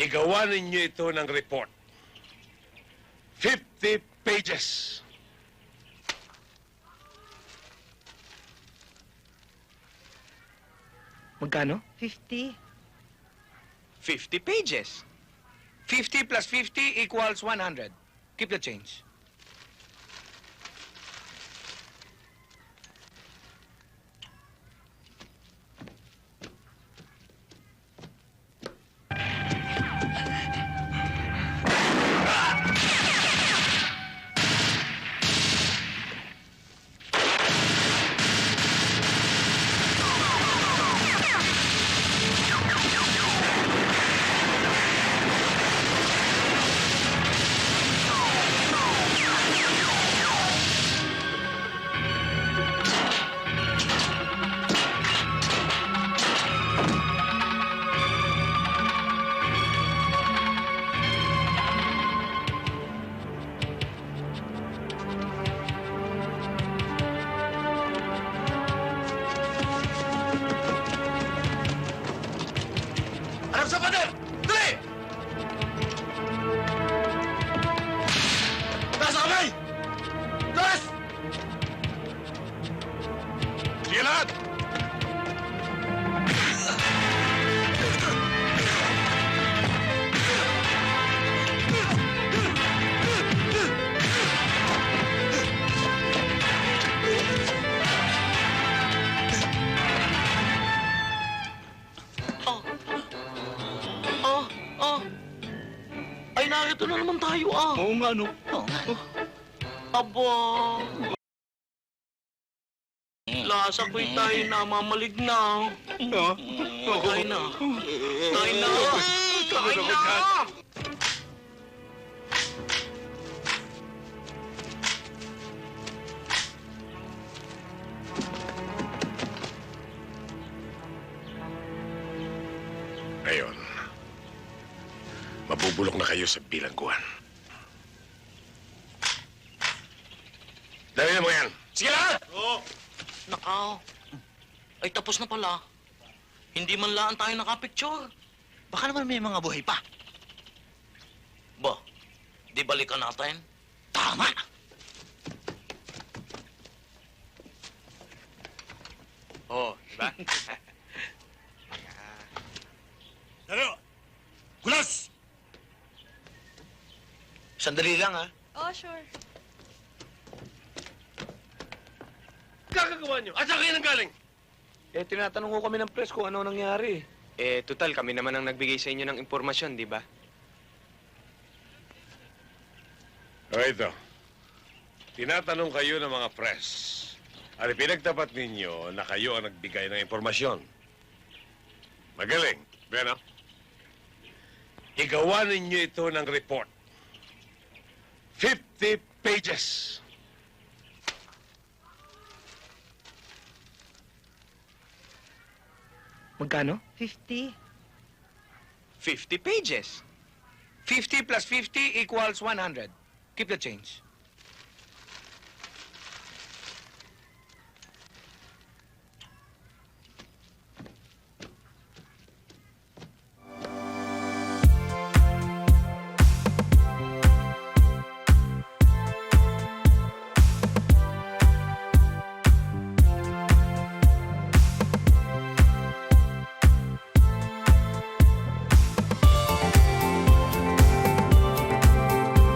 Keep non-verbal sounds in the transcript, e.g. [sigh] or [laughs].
Igawa ninyo ito ng report. 50 pages. Magkano? 50. 50 pages. 50 plus 50 equals 100. Keep the change. Ay, narito na naman tayo, ah. Oo nga, no? Aba. Lasa ko'y tayo na mamaligna. Ah, Tayo na. Tayo na. Tayo na. Mabubulok na kayo sa bilangguan. Dali mo yan. Sige lahat! Nakaw. Ay, tapos na pala. Hindi man laan tayo nakapicture. Baka naman may mga buhay pa. Ba, di balikan natin? Tama! Oh, diba? [laughs] Ano? Kulas! Sandali lang, ha? Oh, sure. Kakagawa nyo! At saan kayo nanggaling? Eh, tinatanong ko kami ng press kung ano nangyari. Eh, total, kami naman ang nagbigay sa inyo ng impormasyon, di ba? O ito. Tinatanong kayo ng mga press. At pinagtapat ninyo na kayo ang nagbigay ng impormasyon. Magaling. Bueno. Igawa ninyo ito ng report. 50 pages. Magkano? 50. 50 pages. 50 plus 50 equals 100. Keep the change.